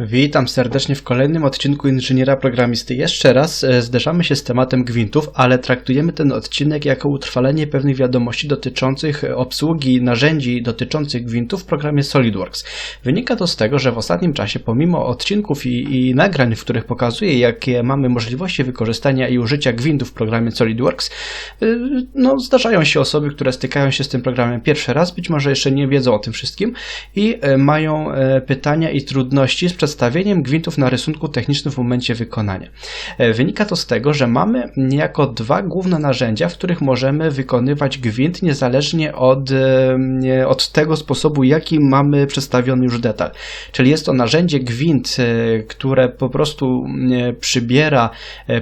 Witam serdecznie w kolejnym odcinku Inżyniera Programisty. Jeszcze raz e, zderzamy się z tematem gwintów, ale traktujemy ten odcinek jako utrwalenie pewnych wiadomości dotyczących e, obsługi narzędzi dotyczących gwintów w programie SolidWorks. Wynika to z tego, że w ostatnim czasie, pomimo odcinków i, i nagrań, w których pokazuję, jakie mamy możliwości wykorzystania i użycia gwintów w programie SolidWorks, e, no, zdarzają się osoby, które stykają się z tym programem pierwszy raz, być może jeszcze nie wiedzą o tym wszystkim i mają pytania i trudności z przedstawieniem gwintów na rysunku technicznym w momencie wykonania. E, wynika to z tego, że mamy niejako dwa główne narzędzia, w których możemy wykonywać gwint niezależnie od, e, od tego sposobu, jaki mamy przedstawiony już detal. Czyli jest to narzędzie gwint, e, które po prostu przybiera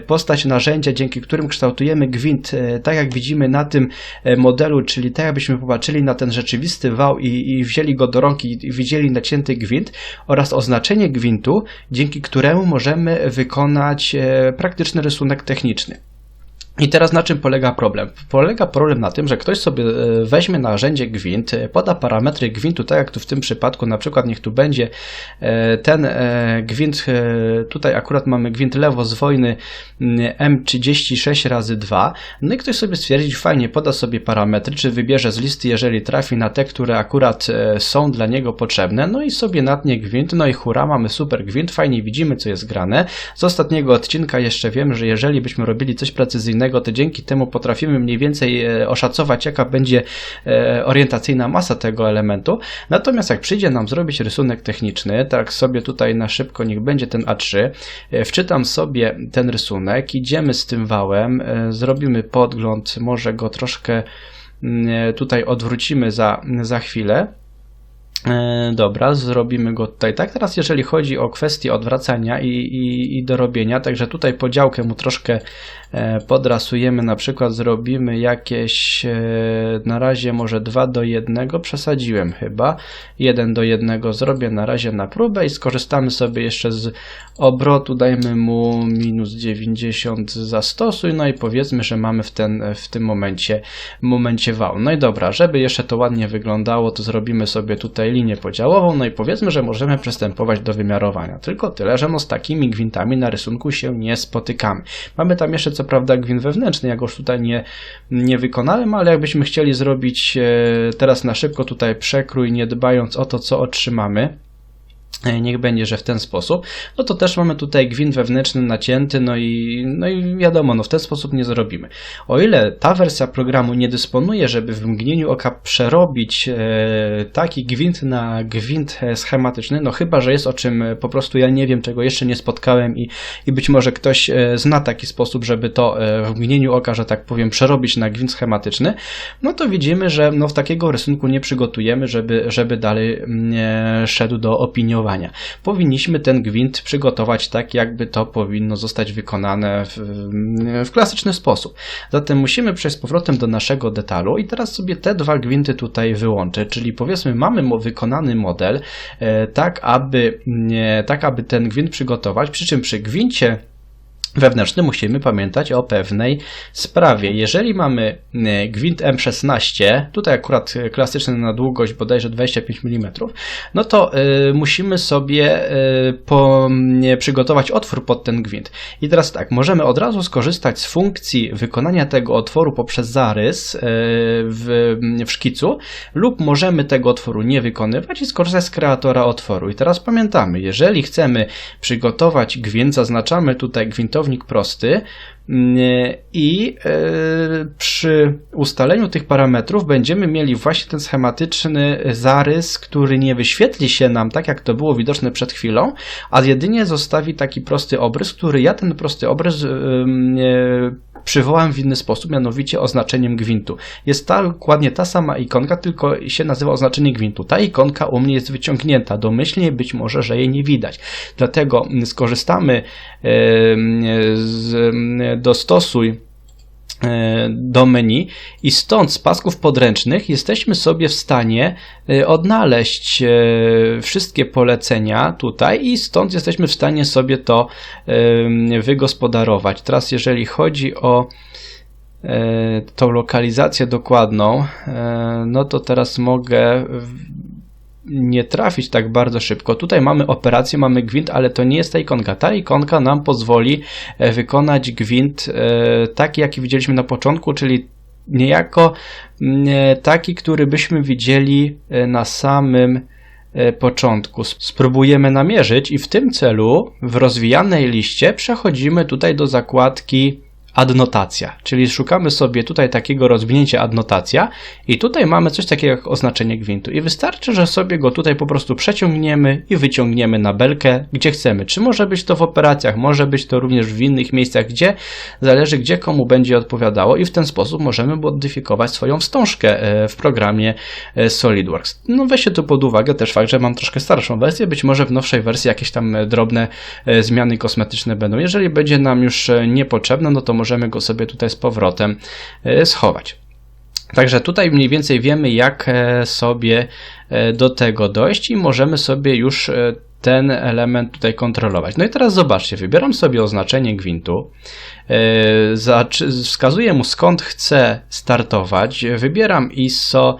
postać narzędzia, dzięki którym kształtujemy gwint, tak jak widzimy na tym modelu, czyli tak jakbyśmy popatrzyli na ten rzeczywisty wał i, i wzięli go do rąk i, i widzieli nacięty gwint oraz oznaczenie gwintu, dzięki któremu możemy wykonać e, praktyczny rysunek techniczny. I teraz na czym polega problem? Polega problem na tym, że ktoś sobie e, weźmie narzędzie gwint, e, poda parametry gwintu, tak jak tu w tym przypadku, na przykład niech tu będzie e, ten gwint, tutaj akurat mamy gwint lewo z wojny M36 razy 2, no i ktoś sobie stwierdzi, fajnie, poda sobie parametry, czy wybierze z listy, jeżeli trafi na te, które akurat są dla niego potrzebne, no i sobie natnie gwint, no i hura, mamy super gwint, fajnie widzimy, co jest grane. Z ostatniego odcinka jeszcze wiem, że jeżeli byśmy robili coś precyzyjnego, innego, to dzięki temu potrafimy mniej więcej e, oszacować, jaka będzie e, orientacyjna masa tego elementu. Natomiast jak przyjdzie nam zrobić rysunek techniczny, tak sobie tutaj na szybko niech będzie ten A3, e, wczytam sobie ten rysunek, idziemy z tym wałem, zrobimy podgląd, może go troszkę mm, tutaj odwrócimy za, za chwilę. E, dobra, zrobimy go tutaj tak. Teraz jeżeli chodzi o kwestię odwracania i, i, i dorobienia, także tutaj podziałkę mu troszkę e, podrasujemy, na przykład zrobimy jakieś e, na razie może 2 do 1, przesadziłem chyba, 1 do 1 zrobię na razie na próbę i skorzystamy sobie jeszcze z obrotu, dajmy mu minus 90 zastosuj, no i powiedzmy, że mamy w, ten, w tym momencie, momencie wał. No i dobra, żeby jeszcze to ładnie wyglądało, to zrobimy sobie tutaj linię podziałową, no i powiedzmy, że możemy przystępować do wymiarowania. Tylko tyle, że no z takimi gwintami na rysunku się nie spotykamy. Mamy tam jeszcze co prawda gwint wewnętrzny, ja go już tutaj nie, nie wykonałem, ale jakbyśmy chcieli zrobić e, teraz na szybko tutaj przekrój, nie dbając o to, co otrzymamy, niech będzie, że w ten sposób, no to też mamy tutaj gwint wewnętrzny nacięty, no i, no i wiadomo, no w ten sposób nie zrobimy. O ile ta wersja programu nie dysponuje, żeby w mgnieniu oka przerobić e, taki gwint na gwint schematyczny, no chyba, że jest o czym po prostu ja nie wiem, czego jeszcze nie spotkałem i, i być może ktoś e, zna taki sposób, żeby to e, w mgnieniu oka, że tak powiem, przerobić na gwint schematyczny, no to widzimy, że no w takiego rysunku nie przygotujemy, żeby, żeby dalej mm, e, szedł do opiniowania Powinniśmy ten gwint przygotować tak, jakby to powinno zostać wykonane w, w klasyczny sposób. Zatem musimy przejść z powrotem do naszego detalu i teraz sobie te dwa gwinty tutaj wyłączę, czyli powiedzmy mamy wykonany model e, tak, aby, tak, aby ten gwint przygotować, przy czym przy gwincie wewnętrzny musimy pamiętać o pewnej sprawie. Jeżeli mamy e, gwint M16, tutaj akurat klasyczny na długość bodajże 25 mm, no to y, musimy sobie y, po, y, przygotować otwór pod ten gwint. I teraz tak, możemy od razu skorzystać z funkcji wykonania tego otworu poprzez zarys w, w szkicu lub możemy tego otworu nie wykonywać i skorzystać z kreatora otworu. I teraz pamiętamy, jeżeli chcemy przygotować gwint, zaznaczamy tutaj gwintowy prosty mm, i e, przy ustaleniu tych parametrów będziemy mieli właśnie ten schematyczny zarys, który nie wyświetli się nam tak, jak to było widoczne przed chwilą, a jedynie zostawi taki prosty obrys, który ja ten prosty obrys przywołam w inny sposób, mianowicie oznaczeniem gwintu. Jest ta, dokładnie ta sama ikonka, tylko się nazywa oznaczenie gwintu. Ta ikonka u mnie jest wyciągnięta, domyślnie być może, że jej nie widać. Dlatego skorzystamy z dostosuj do menu i stąd z pasków podręcznych jesteśmy sobie w stanie e, odnaleźć e, wszystkie polecenia tutaj i stąd jesteśmy w stanie sobie to wygospodarować. Teraz jeżeli chodzi o tą lokalizację dokładną, no to teraz mogę nie trafić tak bardzo szybko. Tutaj mamy operację, mamy gwint, ale to nie jest ta ikonka. Ta ikonka nam pozwoli e, wykonać gwint e, taki, jaki widzieliśmy na początku, czyli niejako mm, e, taki, który byśmy widzieli na samym początku. Spróbujemy namierzyć i w tym celu w rozwijanej liście przechodzimy tutaj do zakładki adnotacja, czyli szukamy sobie tutaj takiego rozwinięcia adnotacja i tutaj mamy coś takiego jak oznaczenie gwintu i wystarczy, że sobie go tutaj po prostu przeciągniemy i wyciągniemy na belkę, gdzie chcemy. Czy może być to w operacjach, może być to również w innych miejscach, gdzie zależy, gdzie komu będzie odpowiadało i w ten sposób możemy modyfikować swoją wstążkę e, w programie e, SolidWorks. No weźcie tu pod uwagę też fakt, że mam troszkę starszą wersję, być może w nowszej wersji jakieś tam e, drobne zmiany kosmetyczne będą. Jeżeli będzie nam już niepotrzebne, no to możemy go sobie tutaj z powrotem e, schować. Także tutaj mniej więcej wiemy, jak e, sobie e, do tego dojść i możemy sobie już ten element tutaj kontrolować. No i teraz zobaczcie, wybieram sobie oznaczenie gwintu, wskazuję mu skąd chcę startować, wybieram ISO,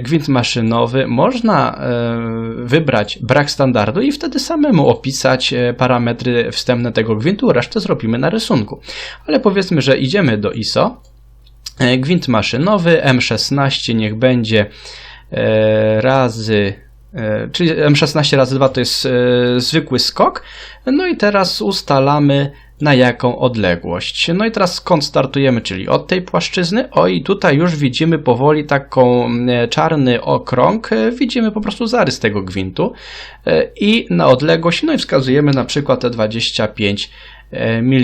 gwint maszynowy, można wybrać brak standardu i wtedy samemu opisać parametry wstępne tego gwintu, resztę zrobimy na rysunku. Ale powiedzmy, że idziemy do ISO, gwint maszynowy, M16 niech będzie razy E, czyli M16 razy 2 to jest e, zwykły skok. No i teraz ustalamy na jaką odległość. No i teraz skąd startujemy, czyli od tej płaszczyzny. O i tutaj już widzimy powoli taką e, czarny okrąg, widzimy po prostu zarys tego gwintu i na odległość, no i wskazujemy na przykład te 25 mm,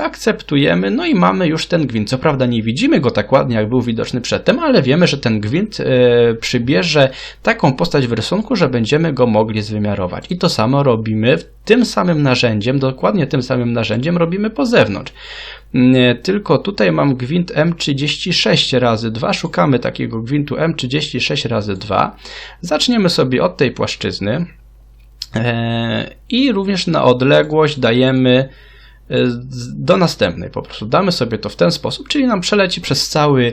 akceptujemy, no i mamy już ten gwint. Co prawda nie widzimy go tak ładnie, jak był widoczny przedtem, ale wiemy, że ten gwint e, przybierze taką postać w rysunku, że będziemy go mogli zwymiarować. I to samo robimy tym samym narzędziem, dokładnie tym samym narzędziem robimy po zewnątrz. Mm, tylko tutaj mam gwint M36 razy 2. Szukamy takiego gwintu M36 razy 2. Zaczniemy sobie od tej płaszczyzny. E, I również na odległość dajemy e, do następnej po prostu. Damy sobie to w ten sposób, czyli nam przeleci przez cały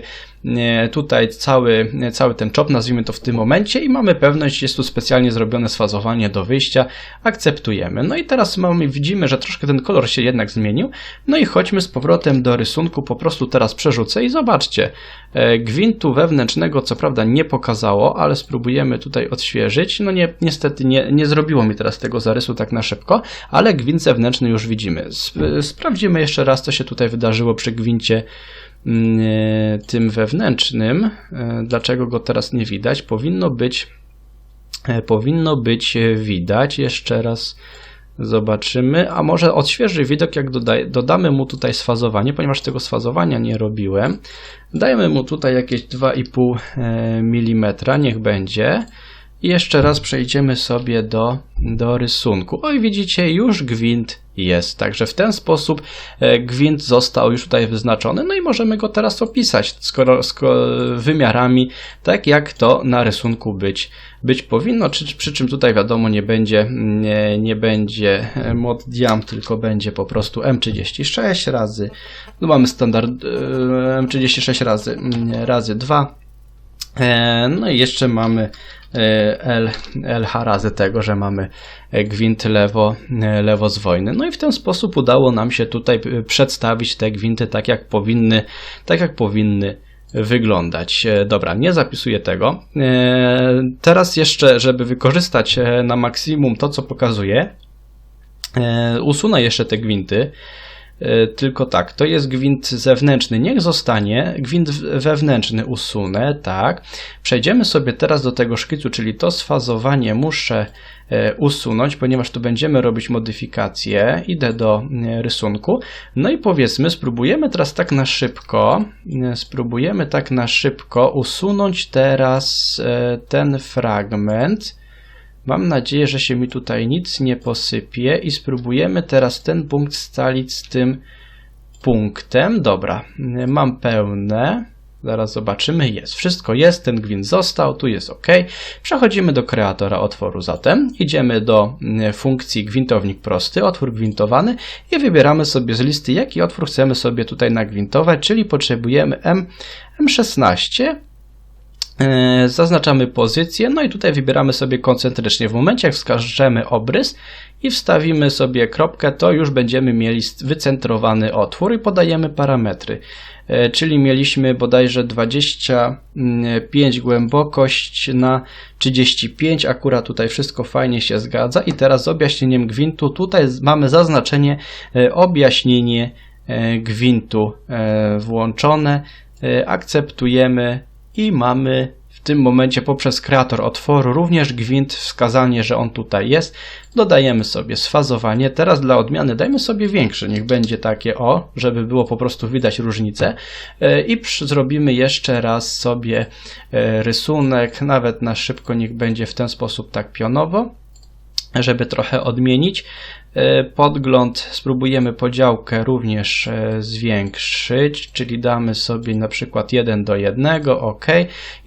tutaj cały, cały ten chop, nazwijmy to w tym momencie i mamy pewność, jest tu specjalnie zrobione sfazowanie do wyjścia, akceptujemy. No i teraz mamy, widzimy, że troszkę ten kolor się jednak zmienił, no i chodźmy z powrotem do rysunku, po prostu teraz przerzucę i zobaczcie, e, gwintu wewnętrznego co prawda nie pokazało, ale spróbujemy tutaj odświeżyć, no nie, niestety nie, nie zrobiło mi teraz tego zarysu tak na szybko, ale gwint zewnętrzny już widzimy. Sprawdzimy jeszcze raz, co się tutaj wydarzyło przy gwincie e, tym wewnętrznym, e, dlaczego go teraz nie widać, powinno być e, powinno być widać. Jeszcze raz zobaczymy, a może odświeży widok, jak dodaj, dodamy mu tutaj sfazowanie, ponieważ tego sfazowania nie robiłem. Dajemy mu tutaj jakieś 2,5 mm, niech będzie. I jeszcze raz przejdziemy sobie do, do rysunku. Oj, widzicie, już gwint jest. Także w ten sposób e, gwint został już tutaj wyznaczony, no i możemy go teraz opisać skoro, skoro wymiarami, tak jak to na rysunku być, być powinno, przy, przy czym tutaj wiadomo nie będzie, nie, nie będzie mod diam, tylko będzie po prostu M36 razy, no mamy standard e, M36 razy, razy 2, e, no i jeszcze mamy E, L, LH razy tego, że mamy gwint lewo, e, lewo z wojny. No i w ten sposób udało nam się tutaj przedstawić te gwinty tak jak powinny, tak jak powinny wyglądać. E, dobra, nie zapisuję tego. Teraz jeszcze, żeby wykorzystać na maksimum to, co pokazuję, usunę jeszcze te gwinty. E, tylko tak, to jest gwint zewnętrzny, niech zostanie, gwint wewnętrzny usunę, tak. Przejdziemy sobie teraz do tego szkicu, czyli to sfazowanie muszę e, usunąć, ponieważ tu będziemy robić modyfikacje. Idę do e, rysunku. No i powiedzmy, spróbujemy teraz tak na szybko, spróbujemy tak na szybko usunąć teraz ten fragment Mam nadzieję, że się mi tutaj nic nie posypie i spróbujemy teraz ten punkt scalić z tym punktem. Dobra, mam pełne. Zaraz zobaczymy, jest. Wszystko jest, ten gwint został, tu jest OK. Przechodzimy do kreatora otworu zatem. Idziemy do mm, funkcji gwintownik prosty, otwór gwintowany i wybieramy sobie z listy, jaki otwór chcemy sobie tutaj nagwintować, czyli potrzebujemy M, M16 E, Zaznaczamy pozycję, no i tutaj wybieramy sobie koncentrycznie. W momencie jak wskażemy obrys i wstawimy sobie kropkę, to już będziemy mieli wycentrowany otwór i podajemy parametry. E, Czyli mieliśmy bodajże 25 głębokość na 35, akurat tutaj wszystko fajnie się zgadza i teraz z objaśnieniem gwintu tutaj mamy zaznaczenie e, objaśnienie e, gwintu e, włączone, E, akceptujemy i mamy w tym momencie poprzez kreator otworu również gwint, wskazanie, że on tutaj jest. Dodajemy sobie sfazowanie. Teraz dla odmiany dajmy sobie większe, niech będzie takie o, żeby było po prostu widać różnicę. E, I zrobimy jeszcze raz sobie e, rysunek, nawet na szybko niech będzie w ten sposób tak pionowo żeby trochę odmienić. E, Podgląd spróbujemy podziałkę również e, zwiększyć, czyli damy sobie na przykład 1 do 1, OK.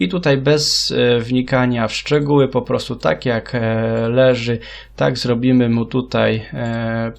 I tutaj bez e, wnikania w szczegóły, po prostu tak jak leży, tak zrobimy mu tutaj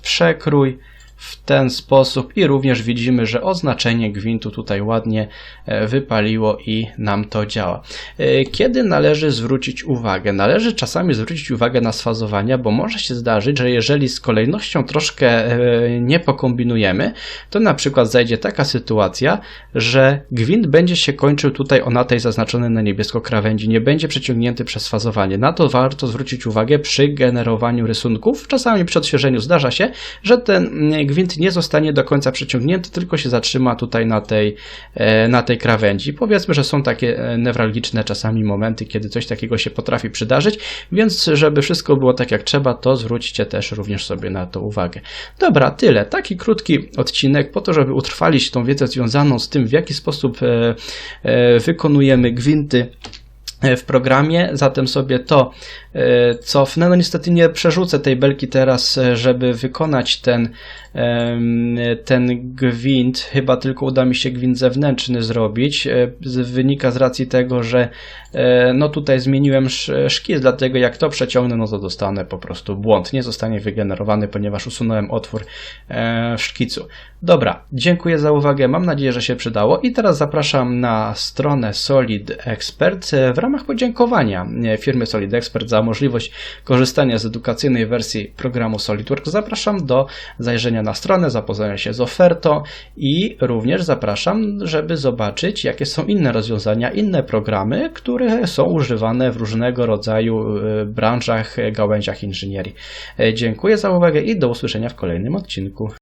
przekrój w ten sposób i również widzimy, że oznaczenie gwintu tutaj ładnie e, wypaliło i nam to działa. E, Kiedy należy zwrócić uwagę? Należy czasami zwrócić uwagę na sfazowania, bo może się zdarzyć, że jeżeli z kolejnością troszkę e, nie pokombinujemy, to na przykład zajdzie taka sytuacja, że gwint będzie się kończył tutaj o na tej zaznaczonej na niebiesko krawędzi, nie będzie przeciągnięty przez fazowanie. Na to warto zwrócić uwagę przy generowaniu rysunków. Czasami przy odświeżeniu zdarza się, że ten mm, gwint nie zostanie do końca przeciągnięty, tylko się zatrzyma tutaj na tej, e, na tej krawędzi. Powiedzmy, że są takie e, newralgiczne czasami momenty, kiedy coś takiego się potrafi przydarzyć, więc żeby wszystko było tak jak trzeba, to zwróćcie też również sobie na to uwagę. Dobra, tyle. Taki krótki odcinek po to, żeby utrwalić tą wiedzę związaną z tym, w jaki sposób e, wykonujemy gwinty w programie, zatem sobie to cofnę. No niestety nie przerzucę tej belki teraz, e, żeby wykonać ten, ten gwint. Chyba tylko uda mi się gwint zewnętrzny zrobić. E, Wynika z racji tego, że e, no tutaj zmieniłem sz- szkic, dlatego jak to przeciągnę, no to dostanę po prostu błąd. Nie zostanie wygenerowany, ponieważ usunąłem otwór e, w szkicu. Dobra, dziękuję za uwagę. Mam nadzieję, że się przydało. I teraz zapraszam na stronę Solid Expert e, w ramach podziękowania e, firmy Solid Expert za możliwość korzystania z edukacyjnej wersji programu SolidWorks. Zapraszam do zajrzenia na stronę, zapoznania się z ofertą i również zapraszam, żeby zobaczyć, jakie są inne rozwiązania, inne programy, które są używane w różnego rodzaju e, branżach, gałęziach inżynierii. E, Dziękuję za uwagę i do usłyszenia w kolejnym odcinku.